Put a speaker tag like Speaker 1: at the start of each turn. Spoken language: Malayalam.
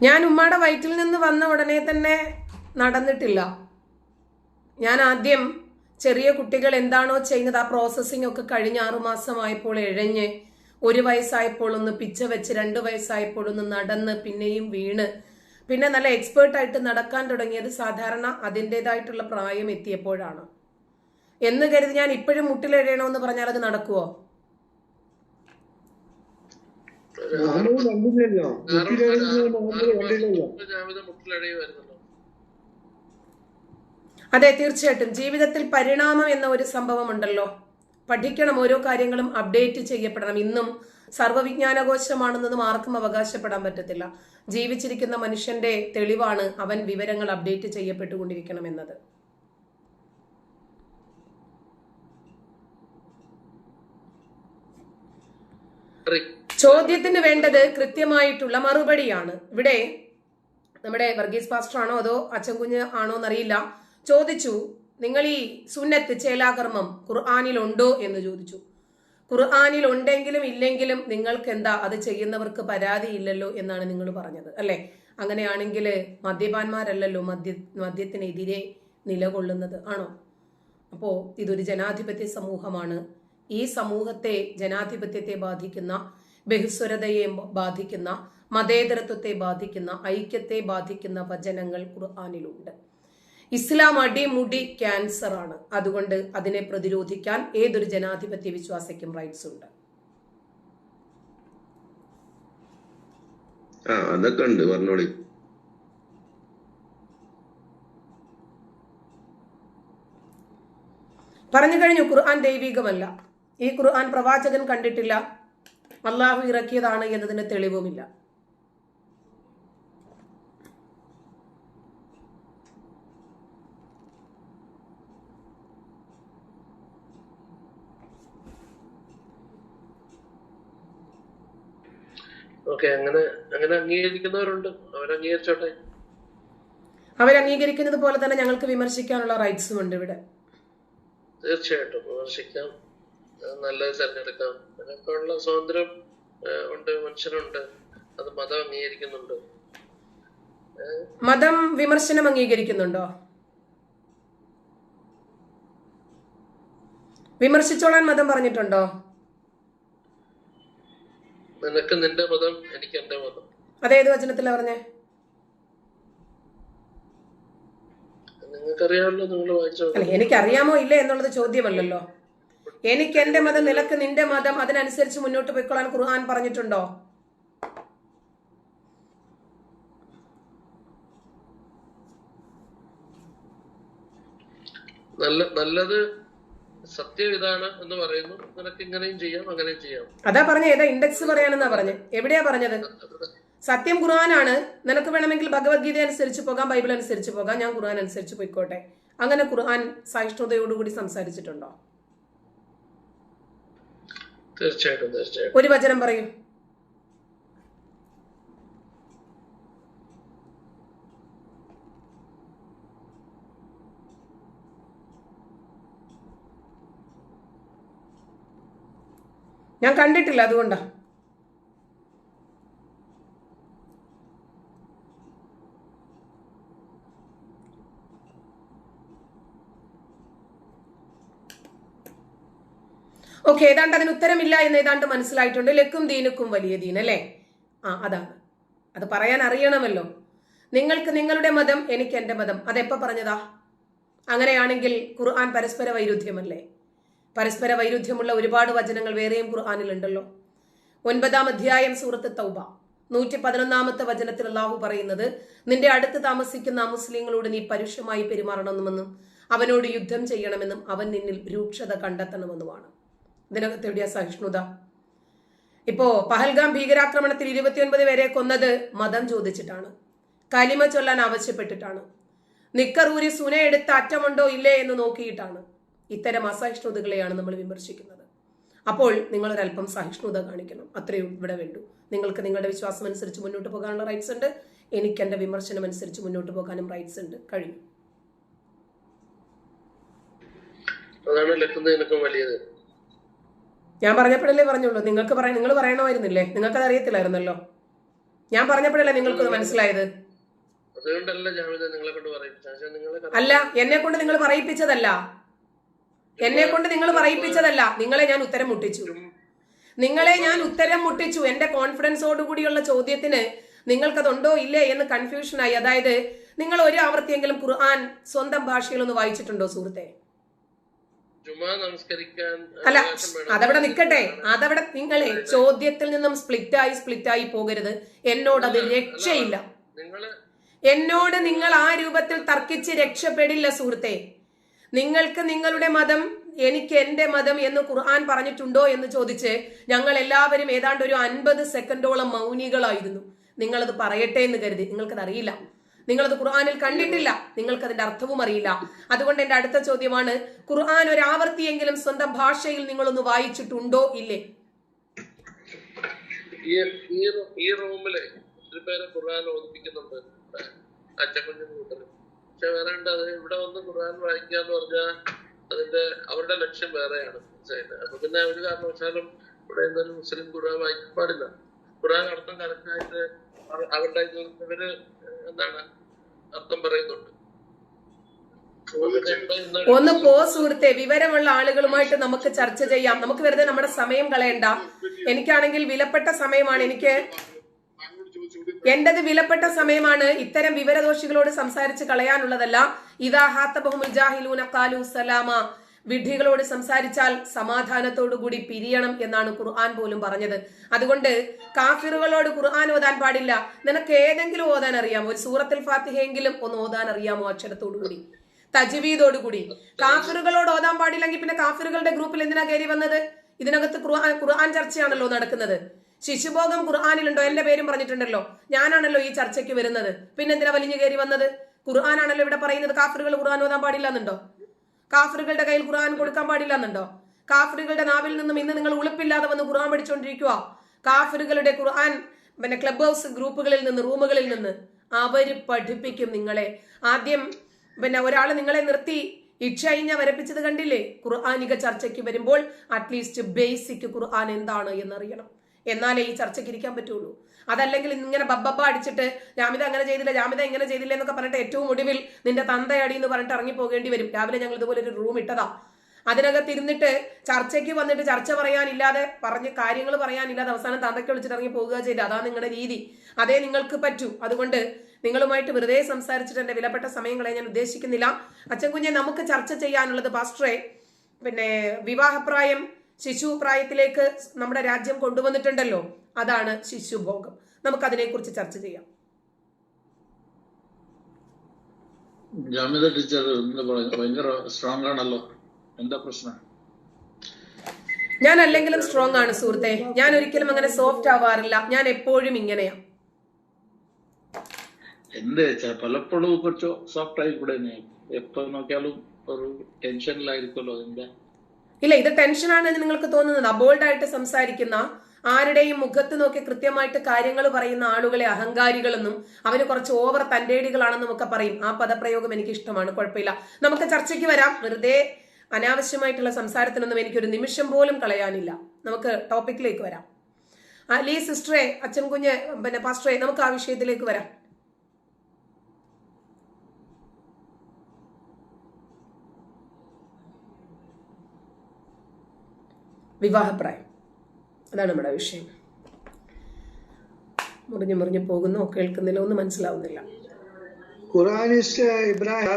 Speaker 1: ഞാൻ ഉമ്മയുടെ വയറ്റിൽ നിന്ന് വന്ന ഉടനെ തന്നെ നടന്നിട്ടില്ല. ഞാൻ ആദ്യം ചെറിയ കുട്ടികൾ എന്താണോ ചെയ്യുന്നത് ആ പ്രോസസ്സിംഗ് ഒക്കെ കഴിഞ്ഞ് ആറുമാസമായപ്പോൾ ഇഴഞ്ഞ് ഒരു വയസ്സായപ്പോൾ ഒന്ന് പിച്ച വെച്ച് രണ്ട് വയസ്സായപ്പോൾ ഒന്ന് നടന്ന് പിന്നെയും വീണ്. പിന്നെ നല്ല എക്സ്പേർട്ടായിട്ട് നടക്കാൻ തുടങ്ങിയത് സാധാരണ അതിന്റെതായിട്ടുള്ള പ്രായം എത്തിയപ്പോഴാണ്. എന്ന് കരുതി ഞാൻ ഇപ്പോഴും മുട്ടിലെഴയണമെന്ന് പറഞ്ഞാൽ അത് നടക്കുവോ?
Speaker 2: നമ്മൾ കണ്ടില്ലല്ലോ
Speaker 1: അതെ തീർച്ചയായിട്ടും. ജീവിതത്തിൽ പരിണാമം എന്ന ഒരു സംഭവം ഉണ്ടല്ലോ പഠിക്കണം ഓരോ കാര്യങ്ങളും അപ്ഡേറ്റ് ചെയ്യപ്പെടണം. ഇന്നും സർവവിജ്ഞാനകോശമാണെന്നതും ആർക്കും അവകാശപ്പെടാൻ പറ്റത്തില്ല. ജീവിച്ചിരിക്കുന്ന മനുഷ്യന്റെ തെളിവാണ് അവൻ വിവരങ്ങൾ അപ്ഡേറ്റ് ചെയ്യപ്പെട്ടുകൊണ്ടിരിക്കണം എന്നത്. ചോദ്യത്തിന് വേണ്ടത് കൃത്യമായിട്ടുള്ള മറുപടിയാണ്. ഇവിടെ നമ്മുടെ വർഗീസ് പാസ്റ്റർ ആണോ അതോ അച്ഛൻകുഞ്ഞ് ആണോ എന്നറിയില്ല. ചോദിച്ചു നിങ്ങൾ ഈ സുന്നത്ത് ചേലാകർമ്മം ഖുർആാനിൽ ഉണ്ടോ എന്ന് ചോദിച്ചു. ഖുർആാനിൽ ഉണ്ടെങ്കിലും ഇല്ലെങ്കിലും നിങ്ങൾക്ക് എന്താ അത് ചെയ്യുന്നവർക്ക് പരാതി ഇല്ലല്ലോ എന്നാണ് നിങ്ങൾ പറഞ്ഞത് അല്ലെ? അങ്ങനെയാണെങ്കിൽ മദ്യപാന്മാരല്ലല്ലോ മദ്യ മദ്യത്തിനെതിരെ നിലകൊള്ളുന്നത് ആണോ? അപ്പോൾ ഇതൊരു ജനാധിപത്യ സമൂഹമാണ്. ഈ സമൂഹത്തെ ജനാധിപത്യത്തെ ബാധിക്കുന്ന ബഹുസ്വരതയെ ബാധിക്കുന്ന മതേതരത്വത്തെ ബാധിക്കുന്ന ഐക്യത്തെ ബാധിക്കുന്ന വചനങ്ങൾ ഖുർആാനിലുണ്ട്. ഇസ്ലാം അടിമുടി ക്യാൻസർ ആണ് അതുകൊണ്ട് അതിനെ പ്രതിരോധിക്കാൻ ഏതൊരു ജനാധിപത്യ വിശ്വാസിക്കും റൈറ്റ്സ് ഉണ്ട്.
Speaker 3: ആ അതൊക്കെ ഉണ്ട്. പറഞ്ഞോളി.
Speaker 1: പറഞ്ഞു കഴിഞ്ഞു ഖുർആൻ ദൈവികമല്ല. ഈ ഖുർആൻ പ്രവാചകൻ കണ്ടിട്ടില്ല. അള്ളാഹു ഇറക്കിയതാണ് എന്നതിന് തെളിവുമില്ല.
Speaker 4: ഓക്കെ അങ്ങനെ അങ്ങനെ അംഗീകരിക്കുന്നവരുണ്ട്. അവരംഗീകരിച്ചോട്ടെ.
Speaker 1: അവർ അംഗീകരിക്കുന്നത് പോലെ തന്നെ ഞങ്ങൾക്ക് വിമർശിക്കാനുള്ള റൈറ്റ്സും ഉണ്ട് ഇവിടെ.
Speaker 4: തീർച്ചയായിട്ടും. വിമർശിക്കാം. നല്ലത് തിരഞ്ഞെടുക്കാം. അതിനൊക്കെയുള്ള സ്വാതന്ത്ര്യം ഉണ്ട് മനുഷ്യനുണ്ട് അത് മതം അംഗീകരിക്കുന്നുണ്ട്.
Speaker 1: മതം വിമർശനം അംഗീകരിക്കുന്നുണ്ടോ? വിമർശിച്ചോളാൻ മതം പറഞ്ഞിട്ടുണ്ടോ?
Speaker 4: നിനക്ക് നിന്റെ മതം എനിക്ക് എന്റെ മതം.
Speaker 1: അതേത് വചനത്തിലാ പറഞ്ഞേ?
Speaker 4: നിങ്ങൾക്കറിയാമല്ലോ നിങ്ങൾ വായിച്ചോ
Speaker 1: എനിക്കറിയാമോ ഇല്ലേ എന്നുള്ളത് ചോദ്യമല്ലല്ലോ. എനിക്ക് എന്റെ മതം നിലയ്ക്ക് നിന്റെ മതം അതിനനുസരിച്ച് മുന്നോട്ട് പോയിക്കൊള്ളാൻ ഖുർആൻ പറഞ്ഞിട്ടുണ്ടോ?
Speaker 4: നല്ല നല്ലത് സത്യം ഇതാണ് എന്ന് പറയുന്നു. നിനക്ക് ഇങ്ങനെയും ചെയ്യാം അങ്ങനെയും ചെയ്യാം.
Speaker 1: അതാ പറഞ്ഞ ഏതാ ഇൻഡെക്സ് പറയാനെന്നാ പറഞ്ഞു? എവിടെയാ പറഞ്ഞത്? സത്യം ഖുർആനാണ്. നിനക്ക് വേണമെങ്കിൽ ഭഗവത്ഗീത അനുസരിച്ച് പോകാം ബൈബിൾ അനുസരിച്ച് പോകാം ഞാൻ ഖുർആൻ അനുസരിച്ച് പോയിക്കോട്ടെ. അങ്ങനെ ഖുർആൻ സഹിഷ്ണുതയോടുകൂടി സംസാരിച്ചിട്ടുണ്ടോ?
Speaker 4: തീർച്ചയായിട്ടും തീർച്ചയായിട്ടും.
Speaker 1: ഒരു വചനം പറയും. ഞാൻ കണ്ടിട്ടില്ല അതുകൊണ്ടാ. ഓക്കെ ഏതാണ്ട് അതിന് ഉത്തരമില്ല എന്ന് ഏതാണ്ട് മനസ്സിലായിട്ടുണ്ട്. ലക്കും ദീനുക്കും വലിയ ദീൻ അല്ലേ? ആ അതാണ്. അത് പറയാൻ അറിയണമല്ലോ. നിങ്ങൾക്ക് നിങ്ങളുടെ മതം എനിക്ക് എന്റെ മതം. അതെപ്പോ പറഞ്ഞതാ? അങ്ങനെയാണെങ്കിൽ ഖുർആൻ പരസ്പര വൈരുദ്ധ്യമല്ലേ? പരസ്പര വൈരുദ്ധ്യമുള്ള ഒരുപാട് വചനങ്ങൾ വേറെയും ഖുർആാനിലുണ്ടല്ലോ. ഒൻപതാം അധ്യായം സൂറത്ത് തൗബ. നൂറ്റി പതിനൊന്നാമത്തെ വചനത്തിൽ അള്ളാഹു പറയുന്നത് നിന്റെ അടുത്ത് താമസിക്കുന്ന മുസ്ലിങ്ങളോട് നീ പരുഷമായി പെരുമാറണമെന്നും അവനോട് യുദ്ധം ചെയ്യണമെന്നും അവൻ നിന്നിൽ രൂക്ഷത കണ്ടെത്തണമെന്നുമാണ്. ഇതിനകത്ത് എവിടെയാ സഹിഷ്ണുത? ഇപ്പോ പഹൽഗാം ഭീകരാക്രമണത്തിൽ ഇരുപത്തിയൊൻപത് പേരെ കൊന്നത് മതം ചോദിച്ചിട്ടാണ്. കലിമ ചൊല്ലാൻ ആവശ്യപ്പെട്ടിട്ടാണ്. നിക്കറൂരി സുന എടുത്ത് അറ്റമുണ്ടോ ഇല്ലേ എന്ന് നോക്കിയിട്ടാണ്. ഇത്തരം അസഹിഷ്ണുതകളെയാണ് നമ്മൾ വിമർശിക്കുന്നത്. അപ്പോൾ നിങ്ങളൊരല്പം സഹിഷ്ണുത കാണിക്കണം. അത്രയും ഇവിടെ വേണ്ടു. നിങ്ങൾക്ക് നിങ്ങളുടെ വിശ്വാസം അനുസരിച്ച് മുന്നോട്ട് പോകാനുള്ള റൈറ്റ്സ് ഉണ്ട്. എനിക്ക് എന്റെ വിമർശനം അനുസരിച്ച് മുന്നോട്ട് പോകാനും റൈറ്റ്സ് ഉണ്ട്. കഴിഞ്ഞു.
Speaker 4: അതാണ് ലക്ഷ്യം വലിയത്.
Speaker 1: ഞാൻ പറഞ്ഞപ്പോഴല്ലേ പറഞ്ഞുള്ളൂ. നിങ്ങൾക്ക് പറയാൻ നിങ്ങൾ പറയണമായിരുന്നില്ലേ? നിങ്ങൾക്കത് അറിയത്തില്ലായിരുന്നല്ലോ ഞാൻ പറഞ്ഞപ്പോഴല്ലേ നിങ്ങൾക്കത് മനസ്സിലായത്? അല്ല എന്നെ കൊണ്ട് നിങ്ങൾ പറയിപ്പിച്ചതല്ല. എന്നെ കൊണ്ട് നിങ്ങൾ പറയിപ്പിച്ചതല്ല. നിങ്ങളെ ഞാൻ ഉത്തരം മുട്ടിച്ചു. നിങ്ങളെ ഞാൻ ഉത്തരം മുട്ടിച്ചു. എന്റെ കോൺഫിഡൻസോട് കൂടിയുള്ള ചോദ്യത്തിന് നിങ്ങൾക്കതുണ്ടോ ഇല്ലേ എന്ന് കൺഫ്യൂഷനായി. അതായത് നിങ്ങൾ ഒരു ആവർത്തിയെങ്കിലും ഖുർആൻ സ്വന്തം ഭാഷയിൽ ഒന്ന് വായിച്ചിട്ടുണ്ടോ സുഹൃത്തെ? അല്ല. അതവിടെ നിൽക്കട്ടെ അതവിടെ നിങ്ങളെ ചോദ്യത്തിൽ നിന്നും സ്പ്ലിറ്റ് ആയി സ്പ്ലിറ്റ് ആയി പോകരുത്. എന്നോട് അത് രക്ഷയില്ല. എന്നോട് നിങ്ങൾ ആ രൂപത്തിൽ തർക്കിച്ച് രക്ഷപ്പെടില്ല സുഹൃത്തെ. നിങ്ങൾക്ക് നിങ്ങളുടെ മതം എനിക്ക് എന്റെ മതം എന്ന് ഖുർആൻ പറഞ്ഞിട്ടുണ്ടോ എന്ന് ചോദിച്ച് ഞങ്ങൾ എല്ലാവരും ഏതാണ്ട് ഒരു അൻപത് സെക്കൻഡോളം മൗനികളായിരുന്നു. നിങ്ങളത് പറയട്ടെ എന്ന് കരുതി. നിങ്ങൾക്കത് അറിയില്ല. നിങ്ങളത് ഖുർആാനിൽ കണ്ടിട്ടില്ല. നിങ്ങൾക്ക് അതിന്റെ അർത്ഥവും അറിയില്ല. അതുകൊണ്ട് എന്റെ അടുത്ത ചോദ്യമാണ് ഖുർആൻ ഒരു ആവർത്തിയെങ്കിലും സ്വന്തം ഭാഷയിൽ നിങ്ങളൊന്ന് വായിച്ചിട്ടുണ്ടോ? ഇല്ലേ?
Speaker 4: ഈ റൂമിൽ ഒത്തിരി പേരെ ഖുർആൻ ഓദിപ്പിക്കുന്നുണ്ട്. അച്ചക്കുഞ്ഞു കൂട്ടര്. പക്ഷെ വേറെ ഉണ്ട് അത് ഇവിടെ വന്ന് ഖുർആൻ വായിക്കുക എന്ന് പറഞ്ഞാൽ അതിന്റെ അവരുടെ ലക്ഷ്യം വേറെയാണ്. അപ്പൊ പിന്നെ ഒരു കാരണവശാലും ഇവിടെ എന്തായാലും മുസ്ലിം ഖുർആൻ വായിക്കാൻ പാടില്ല. ഖുർആൻ അർത്ഥം കറക്റ്റായിട്ട് അവരുടെ ഇവർ എന്താണ് അർത്ഥം പറയുന്നുണ്ട്.
Speaker 1: ഒന്ന് പോ സുഹൃത്തെ വിവരമുള്ള ആളുകളുമായിട്ട് നമുക്ക് ചർച്ച ചെയ്യാം. നമുക്ക് വെറുതെ നമ്മുടെ സമയം കളയണ്ട. എനിക്കാണെങ്കിൽ വിലപ്പെട്ട സമയമാണ്. എനിക്ക് എന്റത് വിലപ്പെട്ട സമയമാണ്. ഇത്തരം വിവരദോഷികളോട് സംസാരിച്ച് കളയാനുള്ളതല്ല. ഇതാ ഹാത്തബഹുൽ ജാഹിലൂന കാലു സലാമ. വിഡ്ഢികളോട് സംസാരിച്ചാൽ സമാധാനത്തോടു കൂടി പിരിയണം എന്നാണ് ഖുർആൻ പോലും പറഞ്ഞത്. അതുകൊണ്ട് കാഫിറുകളോട് ഖുർആൻ ഓതാൻ പാടില്ല. നിനക്ക് ഏതെങ്കിലും ഓതാൻ അറിയാമോ? ഒരു സൂറത്തിൽ ഫാത്തിഹയെങ്കിലും ഒന്ന് ഓതാൻ അറിയാമോ അക്ഷരത്തോടുകൂടി കൂടി? തജ്വീദോട് കൂടി. കാഫിറുകളോട് ഓതാൻ പാടില്ലെങ്കിൽ പിന്നെ കാഫിറുകളുടെ ഗ്രൂപ്പിൽ എന്തിനാ കയറി വന്നത്? ഇതിനകത്ത് ഖുർആൻ ഖുർആൻ ചർച്ചയാണല്ലോ നടക്കുന്നത്. ശിശുഭോഗം ഖുർആാനിലുണ്ടോ? എന്റെ പേരും പറഞ്ഞിട്ടുണ്ടല്ലോ. ഞാനാണല്ലോ ഈ ചർച്ചയ്ക്ക് വരുന്നത്. പിന്നെ എന്തിനാ വലിഞ്ഞു കയറി വന്നത്? ഖുർആനാണല്ലോ ഇവിടെ പറയുന്നത്. കാഫിറുകൾ ഖുർആൻ ഓതാൻ പാടില്ല എന്നുണ്ടോ? കാഫിറുകളുടെ കയ്യിൽ ഖുർആൻ കൊടുക്കാൻ പാടില്ല എന്നുണ്ടോ? കാഫിറുകളുടെ നാവിൽ നിന്നും ഇന്ന് നിങ്ങൾ ഉളുപ്പില്ലാതെ വന്ന് ഖുർആൻ പഠിച്ചുകൊണ്ടിരിക്കുക കാഫറുകളുടെ ഖുർആൻ പിന്നെ ക്ലബ് ഹൗസ് ഗ്രൂപ്പുകളിൽ നിന്ന് റൂമുകളിൽ നിന്ന് അവർ പഠിപ്പിക്കും നിങ്ങളെ. ആദ്യം പിന്നെ ഒരാൾ നിങ്ങളെ നിർത്തി ഇക്ഷയിഞ്ഞ വരപ്പിച്ചത് കണ്ടില്ലേ? ഖുർആാനിക ചർച്ചയ്ക്ക് വരുമ്പോൾ അറ്റ്ലീസ്റ്റ് ബേസിക് ഖുർആൻ എന്താണ് എന്നറിയണം. എന്നാലേ ഈ ചർച്ചയ്ക്ക് ഇരിക്കാൻ പറ്റുള്ളൂ. അതല്ലെങ്കിൽ ഇങ്ങനെ ബബ്ബബ്ബ അടിച്ചിട്ട് ജാമിത അങ്ങനെ ചെയ്തില്ല ജാമിത ഇങ്ങനെ ചെയ്തില്ല എന്നൊക്കെ പറഞ്ഞിട്ട് ഏറ്റവും ഒടുവിൽ നിന്റെ തന്തയടി എന്ന് പറഞ്ഞിട്ട് ഇറങ്ങി പോകേണ്ടി വരും. രാവിലെ ഞങ്ങൾ ഇതുപോലെ ഒരു റൂം ഇട്ടതാ. അതിനകത്ത് ഇരുന്നിട്ട് ചർച്ചയ്ക്ക് വന്നിട്ട് ചർച്ച പറയാനില്ലാതെ പറഞ്ഞ് കാര്യങ്ങൾ പറയാനില്ലാതെ അവസാനം തന്തയ്ക്ക് വിളിച്ചിട്ട് ഇറങ്ങി പോകുക ചെയ്ത്. അതാണ് നിങ്ങളുടെ രീതി. അതേ നിങ്ങൾക്ക് പറ്റൂ. അതുകൊണ്ട് നിങ്ങളുമായിട്ട് വെറുതെ സംസാരിച്ചിട്ട് എന്റെ വിലപ്പെട്ട സമയങ്ങളെ ഞാൻ ഉദ്ദേശിക്കുന്നില്ല. അച്ഛൻ കുഞ്ഞെ നമുക്ക് ചർച്ച ചെയ്യാനുള്ളത് പാസ്റ്ററെ പിന്നെ വിവാഹപ്രായം ശിശു പ്രായത്തിലേക്ക് നമ്മുടെ രാജ്യം കൊണ്ടുവന്നിട്ടുണ്ടല്ലോ? അതാണ് ശിശുഭോഗം. നമുക്ക് അതിനെക്കുറിച്ച് ചർച്ച ചെയ്യാം.
Speaker 3: ജാമ്യത ടീച്ചർ ഭയങ്കര സ്ട്രോങ് ആണല്ലോ. എന്താ പ്രശ്നം?
Speaker 1: ഞാൻ അല്ലെങ്കിലും സ്ട്രോങ് ആണ് സുഹൃത്തെ. ഞാൻ ഒരിക്കലും അങ്ങനെ സോഫ്റ്റ് ആവാറില്ല. ഞാൻ എപ്പോഴും ഇങ്ങനെയാ.
Speaker 3: എന്ത് പലപ്പോഴും കുറച്ച് സോഫ്റ്റ് ആയി കൂടെ എപ്പോ നോക്കിയാലും ഒരു ടെൻഷനിലായിരിക്കുമല്ലോ അതിന്റെ.
Speaker 1: ഇല്ല ഇത് ടെൻഷനാണ് എന്ന് നിങ്ങൾക്ക് തോന്നുന്നത് അബോൾഡ് ആയിട്ട് സംസാരിക്കുന്ന ആരുടെയും മുഖത്ത് നോക്കി കൃത്യമായിട്ട് കാര്യങ്ങൾ പറയുന്ന ആളുകളെ അഹങ്കാരികളെന്നും അവർ കുറച്ച് ഓവർ തന്റേടികളാണെന്നും ഒക്കെ പറയും. ആ പദപ്രയോഗം എനിക്ക് ഇഷ്ടമാണ് കുഴപ്പമില്ല. നമുക്ക് ചർച്ചയ്ക്ക് വരാം. വെറുതെ അനാവശ്യമായിട്ടുള്ള സംസാരത്തിനൊന്നും എനിക്കൊരു നിമിഷം പോലും കളയാനില്ല. നമുക്ക് ടോപ്പിക്കിലേക്ക് വരാം. അലി സിസ്റ്ററെ അച്ഛൻ കുഞ്ഞ് പിന്നെ പാസ്റ്ററെ നമുക്ക് ആ വിഷയത്തിലേക്ക് വരാം. വിവാഹപ്രായം. അതാണ് നമ്മുടെ വിഷയം. മുറിഞ്ഞു മുറിഞ്ഞു പോകുന്നു കേൾക്കുന്നില്ല ഒന്നും മനസ്സിലാവുന്നില്ല.
Speaker 2: ഖുറാനിസ്റ്റ് ഇബ്രാഹിം